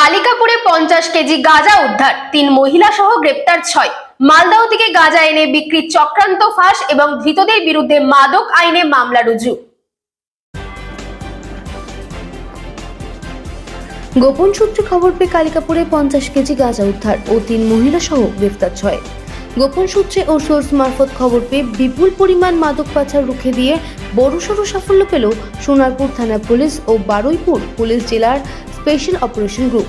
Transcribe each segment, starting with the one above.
কালিকাপুরে পঞ্চাশ কেজি গাঁজা উদ্ধার। তিন মহিলা সহ গ্রেপ্তার ছয়। মালদাহ থেকে গাঁজা এনে বিক্রির চক্রান্ত ফাঁস এবং ধৃতদের বিরুদ্ধে মাদক আইনে মামলা রুজু। গোপন সূত্রে খবর পেয়ে কালিকাপুরে পঞ্চাশ কেজি গাঁজা উদ্ধার ও তিন মহিলা সহ গ্রেফতার ছয়। গোপন সূত্রে ও সোর্স মারফত খবর পেয়ে বিপুল পরিমাণ মাদক পাচার রুখে দিয়ে বড়সড় সাফল্য পেল সোনারপুর থানা পুলিশ ও বারুইপুর পুলিশ জেলার স্পেশাল অপারেশন গ্রুপ।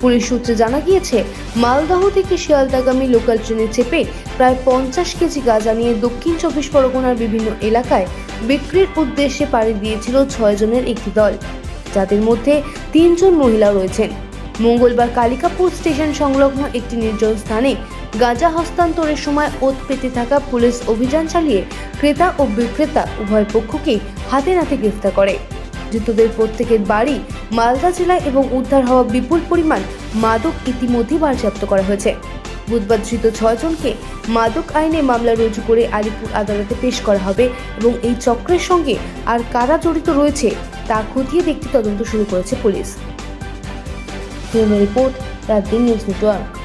পুলিশ সূত্রে জানা গিয়েছে, মালদহ থেকে শিয়ালদাগামী লোকাল ট্রেনে চেপে প্রায় পঞ্চাশ কেজি গাঁজা নিয়ে দক্ষিণ চব্বিশ পরগনার বিভিন্ন এলাকায় বিক্রির উদ্দেশ্যে পাড়ি দিয়েছিল ছয় জনের একটি দল। যাদের মধ্যে তিনজন মহিলা রয়েছেন। মঙ্গলবার কালিকাপুর স্টেশন সংলগ্ন একটি নির্জন স্থানে গাঁজা হস্তান্তরের সময় ওত পেতে থাকা পুলিশ অভিযান চালিয়ে ক্রেতা ও বিক্রেতা উভয় পক্ষকে হাতে নাতে গ্রেফতার করে। ধৃতদের প্রত্যেকের বাড়ি মালদা জেলায় এবং উদ্ধার হওয়া বিপুল পরিমাণ মাদক ইতিমধ্যেই বাজেয়াপ্ত করা হয়েছে। বুধবার ধৃত ছয়জনকে মাদক আইনে মামলা রুজু করে আলিপুর আদালতে পেশ করা হবে এবং এই চক্রের সঙ্গে আর কারা জড়িত রয়েছে তা খতিয়ে দেখতে তদন্ত শুরু করেছে পুলিশ। রিপোর্ট দিন নিউজ নেটওয়ার্ক।